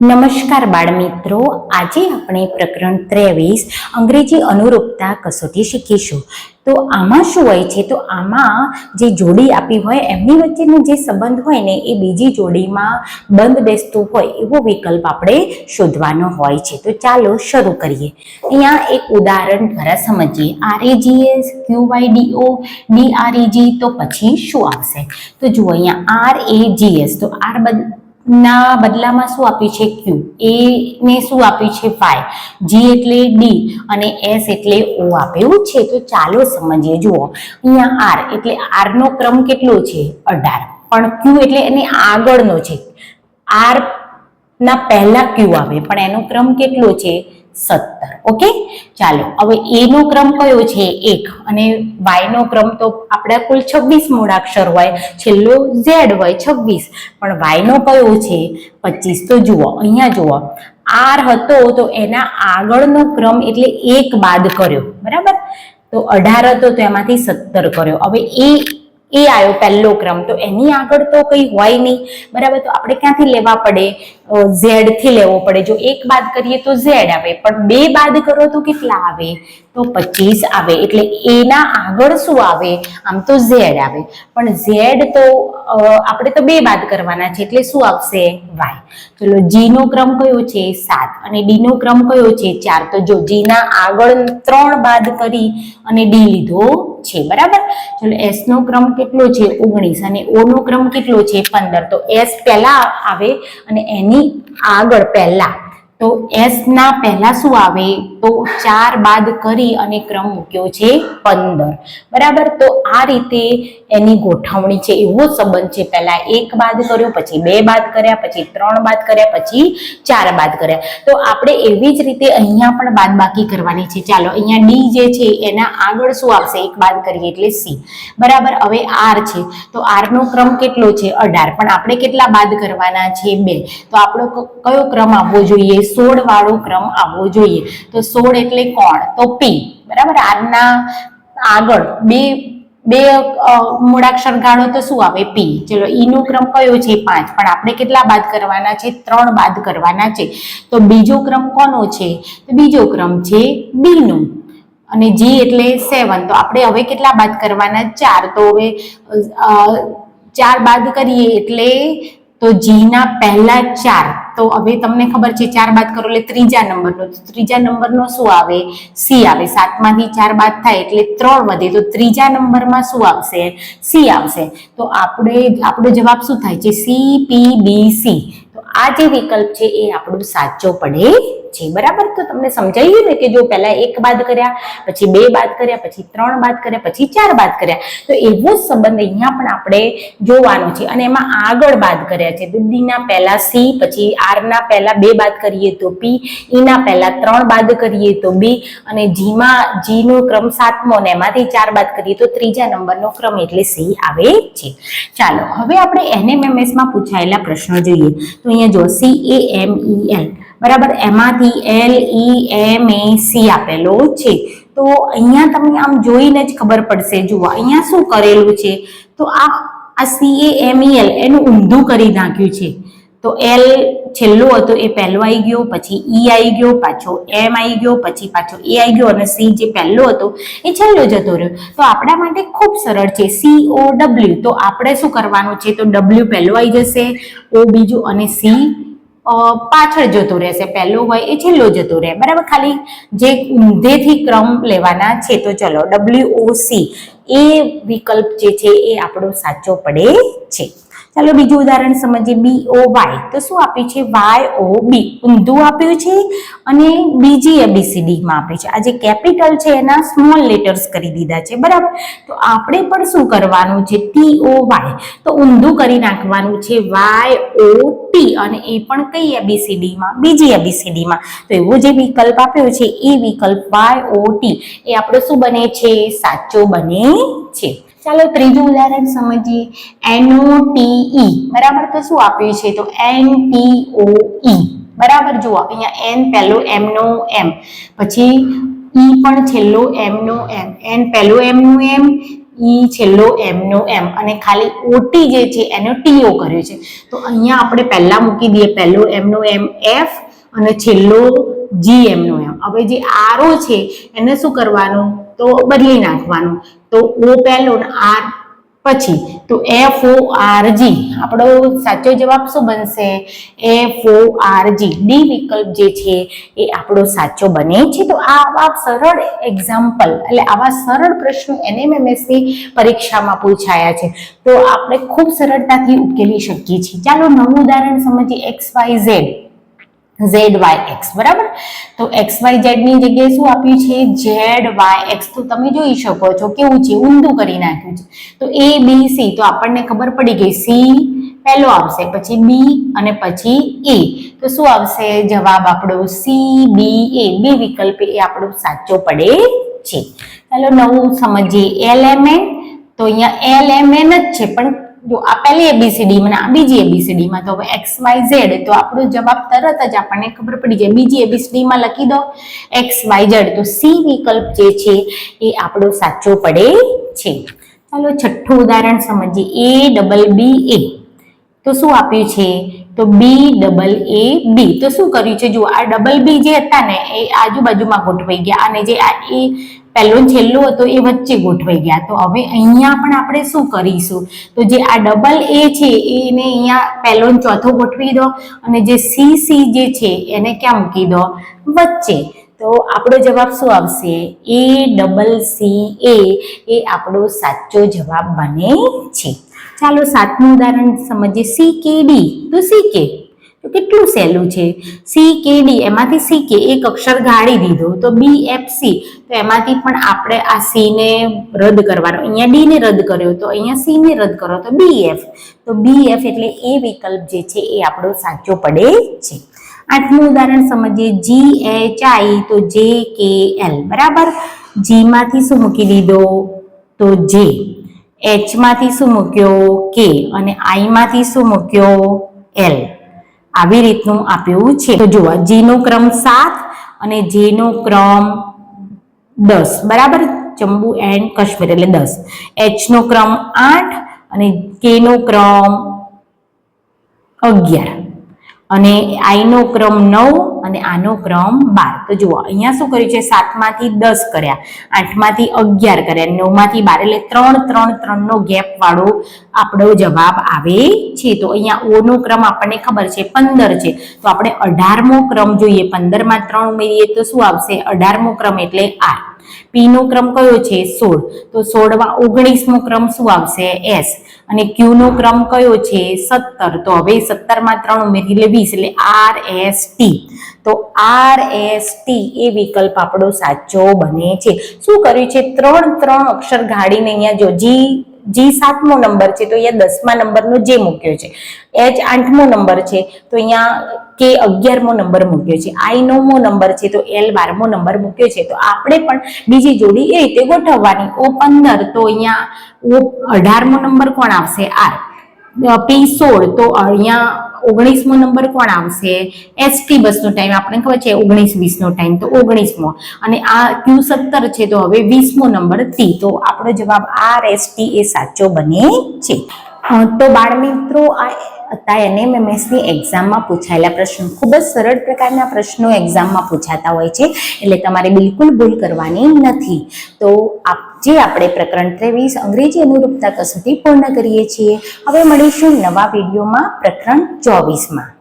નમસ્કાર બાળ મિત્રો આજે આપણે પ્રકરણ ત્રેવીસ અંગ્રેજી અનુરૂપતા કસોટી શીખીશું. તો આમાં શું હોય છે? તો આમાં જે જોડી આપી હોય, એમની વચ્ચેનો જે સંબંધ હોય ને, એ બીજી જોડીમાં બંધ બેસતું હોય એવો વિકલ્પ આપણે શોધવાનો હોય છે. તો ચાલો શરૂ કરીએ. અહીંયા એક ઉદાહરણ દ્વારા સમજીએ. R A G S Q Y D O D R E G તો પછી શું આવશે? તો જુઓ અહીંયા આર એ જી એસ તો આર બદ ના બદલામાં શું આપ્યું છે ક્યુ એ ને શું આપ્યું છે વાય જી એટલે ડી અને એસ એટલે ઓ આપ્યું. છે? તો ચાલો સમજીએ. જુઓ. અહીંયા આર એટલે આર નો ક્રમ કેટલો છે? અઢાર. પણ ક્યુ એટલે એની આગળનો છે. આર ના પહેલા ક્યુ આવે. પણ એનો ક્રમ કેટલો છે? સત્તર, ઓકે? ચાલો, હવે એ નો ક્રમ કયો છે? એક. અને વાય નો ક્રમ તો આપણા કુલ છવ્વીસ મૂળાક્ષર હોય, છેલ્લો ઝેડ હોય, છવ્વીસ. પણ વાય નો કયો છે? પચીસ. તો જુઓ, અહીંયા જુઓ. આર હતો તો એના આગળનો ક્રમ એટલે એક બાદ કર્યો, બરાબર? તો અઢાર હતો તો એમાંથી સત્તર કર્યો. હવે એ એ આવ્યો પહેલો ક્રમ, તો એની આગળ તો કંઈ હોય નહીં, બરાબર? તો આપણે ક્યાંથી લેવા પડે? ઝેડથી લેવો પડે. જો એક બાદ કરીએ તો ઝેડ આવે, પણ બે બાદ કરો તો કેટલા આવે? તો પચીસ આવે. એટલે એના આગળ શું આવે? આમ તો ઝેડ આવે. પણ ઝેડ તો આપણે તો બે બાદ કરવાના છે, એટલે શું આવશે? વાય. ચલો જી નો ક્રમ કયો છે? સાત. અને ડી નો ક્રમ કયો છે? ચાર. તો જો જી ના આગળ ત્રણ બાદ કરી અને ડી લીધો છે, બરાબર? ચલો એસ નો ક્રમ કેટલો છે? ઓગણીસ. અને ઓ નો ક્રમ કેટલો છે? પંદર. તો એસ પહેલા આવે અને એની આગળ પહેલા. તો એસ ના પહેલા શું આવે? તો ચાર બાદ કરી અને ક્રમ મૂક્યો છે પંદર. બરાબર? તો આ રીતે એની ગોઠવણી છે, એવો સંબંધ છે. પહેલા એક બાદ કર્યો, પછી બે બાદ કર્યા, પછી ત્રણ બાદ કર્યા, પછી ચાર બાદ કર્યા. તો આપણે એવી જ રીતે અહીંયા પણ બાદ બાકી કરવાની છે. ચાલો, અહીંયા ડી જે છે, એના આગળ શું આવશે? એક બાદ કરીએ એટલે સી. બરાબર? હવે આર છે. તો આર નો ક્રમ કેટલો છે? અઢાર. પણ આપણે કેટલા બાદ કરવાના છે? બે. તો આપણો કયો ક્રમ આવવો જોઈએ? સોળ વાળો ક્રમ આવવો જોઈએ. તો સોળ એટલે કોણ? તો પી બરાબર? આરના આગળ બે બે મૂળાક્ષર ગાળો તો શું આવે? પી ચલો ઈનો ક્રમ કયો છે? પાંચ. પણ આપણે કેટલા બાદ કરવાના છે? ત્રણ બાદ કરવાના છે. તો બીજો ક્રમ કોનો છે? તો બીજો ક્રમ છે બીનો અને જી એટલે સેવન તો આપણે હવે કેટલા બાદ કરવાના? ચાર. તો હવે ચાર બાદ કરીએ એટલે તો જી ના પહેલા ચાર, તો હવે તમને ખબર છે ચાર બાદ કરો એટલે ત્રીજા નંબરનો ત્રીજા નંબરનો શું આવે? સી આવે. સાતમાંથી ચાર બાદ થાય એટલે ત્રણ વધે, તો ત્રીજા નંબરમાં શું આવશે? સી આવશે. તો આપણે, આપણો જવાબ શું થાય છે? સી પી બી સી તો આ જે વિકલ્પ છે એ આપણો સાચો પડે છે બરાબર? તો તમને સમજાયું ને કે જો પહેલા એક બાદ કર્યા, પછી બે બાદ કર્યા, પછી ત્રણ બાદ કર્યા, પછી ચાર બાદ કર્યા. તો એવો જ સંબંધ અહીંયા પણ આપણે જોવાનો છે અને એમાં આગળ બાદ કર્યા છે. ડી પહેલા સી, પછી આર ના પહેલા બે બાદ કરીએ તો પી, ઈના પહેલા ત્રણ બાદ કરીએ તો બી, અને જીમાં, જીનો ક્રમ સાતમો ને એમાંથી ચાર બાદ કરીએ તો ત્રીજા નંબરનો ક્રમ એટલે સી આવે છે. ચાલો, હવે આપણે એનએમએમએસમાં પૂછાયેલા પ્રશ્નો જોઈએ. તો અહીંયા જો સી એ એમ ઈ એલ બરાબર? એમાંથી L E M A C આપેલો છે. તો અહીંયા તમને આમ જોઈને જ ખબર પડશે. જુઓ, અહીંયા શું કરેલું છે? તો આ આ સી એ એમ ઈ એલ એનું ઊંધું કરી નાખ્યું છે. તો એલ છેલ્લો હતો, એ પહેલો આવી ગયો, પછી ઈ આવી ગયો, પાછો એમ આવી ગયો, પછી પાછો એ આવી ગયો અને સી જે પહેલો હતો, એ છેલ્લો જતો રહ્યો. તો આપણા માટે ખૂબ સરળ છે. સી ઓ ડબલ્યુ તો આપણે શું કરવાનું છે? તો ડબલ્યુ પહેલો આવી જશે ઓ બીજું અને સી પાછળ જતું રહેશે, પહેલો હોય એ છેલ્લો જતું રહે. બરાબર? ખાલી જે ઊંધેથી ક્રમ લેવાના છે, તો ચલો ડબલ્યુ એ વિકલ્પ જે છે એ આપણો સાચો પડે છે. ચાલો બીજું ઉદાહરણ સમજીએ બી ઓ વાય તો શું આપ્યું છે? વાય ઓ બી ઊંધું આપ્યું છે અને બીજી એબીસીડીમાં આપ્યું છે. આ જે કેપિટલ છે, એના સ્મોલ લેટર્સ કરી દીધા છે. બરાબર? તો આપણે પણ શું કરવાનું છે? ટી ઓ વાય તો ઊંધું કરી નાખવાનું છે વાય ઓ ટી અને એ પણ કઈ એબીસીડીમાં બીજી એબીસીડીમાં તો એવો જે વિકલ્પ આપ્યો છે, એ વિકલ્પ વાય ઓ ટી એ આપણો શું બને છે? સાચો બને છે. ચાલો ત્રીજું ઉદાહરણ સમજીએ. એનઓ ટી બરાબર તો શું આપ્યું છે? તો એન ટી ઓ ઈ. બરાબર? જુઓ, અહીંયા એન પહેલો એમનો એમ. પછી ઈ પણ છેલ્લો એમનો એમ. એન પહેલો એમનું એમ, ઈ છેલ્લો એમનો એમ. અને ખાલી ઓટી જે છે, એનો ટીઓ કર્યો છે. તો અહીંયા આપણે પહેલા મૂકી દઈએ પહેલો એમનો એમ એફ અને છેલ્લો જી એમનો એમ. હવે જે આરો છે, એને શું કરવાનું? તો બદલી નાખવાનું. તો ઓ પહેલો આર પછી તો એફ ઓ આર જી આપણો સાચો જવાબ શું બનશે? F O R G D વિકલ્પ જે છે એ આપણો સાચો બને છે. તો આવા સરળ એક્ઝામ્પલ એટલે આવા સરળ પ્રશ્નો એનએમએમએસની પરીક્ષામાં પૂછાયા છે. તો આપણે ખૂબ સરળતાથી ઉકેલી શકીએ છીએ. ચાલો નવું ઉદાહરણ સમજીએ X Y Z Z Y X બરાબર? તો એક્સ વાય ઝેડની જગ્યાએ શું આપ્યું છે? ઝેડ વાય એક્સ તો તમે જોઈ શકો છો કેવું છે? ઊંધું કરી નાખ્યું છે. તો એ, બી, સી. તો આપણને ખબર પડી ગઈ. સી પહેલો આવશે, પછી બી અને પછી એ. તો શું આવશે? જવાબ આપણો સી, બી, એ. બી વિકલ્પ એ આપણો સાચો પડે છે. ચાલો નવું સમજીએ. એલ એમ એન તો અહીંયા એલ એમ એન જ છે, પણ જો આ પહેલી એબીસીડી માં આ બીજી એબીસીડી માં તો હવે એક્સ વાય ઝેડ તો આપણો જવાબ તરત જ આપણને ખબર પડી જાય. બીજી એબીસીડી માં લખી દો. એક્સ વાય ઝેડ તો સી વિકલ્પ જે છે એ આપણો સાચો પડે છે. ચાલો છઠ્ઠું ઉદાહરણ સમજીએ. એ ડબલ બી એ તો શું આપ્યું છે? તો બી ડબલ એ બી તો શું કર્યું છે? જુઓ, આ ડબલ બી જે હતા ને, એ આજુબાજુમાં ગોઠવાઈ ગયા. અને જે આ એ પહેલો છેલ્લો હતો એ વચ્ચે ગોઠવાઈ ગયા. તો હવે અહીંયા પણ આપણે શું કરીશું? તો જે આ ડબલ એ છે એને અહીંયા પહેલો ચોથો ગોઠવી દો અને જે સી સી જે છે, એને ક્યાં મૂકી દો? વચ્ચે. તો આપણો જવાબ શું આવશે? એ ડબલ સી એ એ આપણો સાચો જવાબ બને છે. ચાલો સાતમું ઉદાહરણ સમજીએ. સી કે ડી તો સી કે તો કેટલું સહેલું છે? સી કે ડી એમાંથી સી કે એક અક્ષર ગાળી દીધો. તો બી એફ સી તો એમાંથી પણ આપણે આ સી ને રદ કરવાનો. અહીંયા ડી ને રદ કર્યો. તો અહીંયા સી ને રદ કરો. તો બી એફ તો બી એફ એટલે એ વિકલ્પ જે છે એ આપણો સાચો પડે છે. આઠમું ઉદાહરણ સમજીએ. જી એચ આઈ તો જે કે એલ બરાબર? જી માંથી શું મૂકી દીધો? તો જે એચમાંથી શું મૂક્યો? કે અને આઈ માંથી શું મૂક્યો? એલ આવી રીતનું આપ્યું છે. તો જુઓ જી નો ક્રમ સાત અને જે નો ક્રમ દસ. બરાબર? જમ્મુ એન્ડ કાશ્મીર એટલે દસ. એચ નો ક્રમ આઠ અને કે નો ક્રમ અગિયાર. અને આઈનો ક્રમ નવ અને આનો ક્રમ બાર. તો જુઓ, અહીંયા શું કર્યું છે? સાતમાંથી દસ કર્યા, આઠમાંથી અગિયાર કર્યા નવમાંથી બાર એટલે ત્રણ ત્રણ, ત્રણનો ગેપ વાળો આપણો જવાબ આવે છે. તો અહીંયા ઓ નો ક્રમ આપણને ખબર છે, પંદર છે. તો આપણે અઢારમો ક્રમ જોઈએ, પંદરમાં ત્રણ ઉમેરીએ તો શું આવશે? અઢારમો ક્રમ એટલે આર પી નો ક્રમ કયો છે? સોળ. તો સોળમાં ઓગણીસમો ક્રમ શું આવશે? એસ. અને ક્યુ નો ક્રમ કયો છે? સત્તર. તો હવે સત્તરમાં ત્રણ ઉમેરી એટલે વીસ એટલે આર, એસ, ટી. તો આર, એસ, ટી એ વિકલ્પ આપણો સાચો બને છે. શું કર્યું છે? ત્રણ ત્રણ અક્ષર ગાડીને અહીંયા જો જી જી સાતમો નંબર છે, તો અહીંયા દસમા નંબરનો જે મૂક્યો છે એચ આઠમો નંબર છે, તો અહીંયા કે અગિયારમો નંબર મૂક્યો છે આઈ નવમો નંબર છે, તો એલ બારમો નંબર મૂક્યો છે, તો આપણે પણ બીજી જોડી એ રીતે ગોઠવવાની. ઓ પંદર તો અહીંયા ઓ અઢારમો નંબર કોણ આવશે? આર પી સોળ, તો અહીંયા ઓગણીસમો નંબર કોણ આવશે? એસટી બસનો ટાઈમ આપણને ખબર છે ઓગણીસ વીસનો ટાઈમ તો ઓગણીસમો. અને આ ક્યુ સત્તર છે તો હવે વીસમો નંબર સી તો આપણો જવાબ આર એસટી એ સાચો બને છે. તો બાળ મિત્રો આ હતા એનએમએમએસની એક્ઝામમાં પૂછાયેલા પ્રશ્નો. ખૂબ જ સરળ પ્રકારના પ્રશ્નો એક્ઝામમાં પૂછાતા હોય છે. એટલે તમારે બિલકુલ ભૂલ કરવાની નથી. તો આપ જે આપણે પ્રકરણ ત્રેવીસ અંગ્રેજી અનુરૂપતા કસોટી પૂર્ણ કરીએ છીએ. હવે મળીશું નવા વિડીયોમાં પ્રકરણ ચોવીસમાં.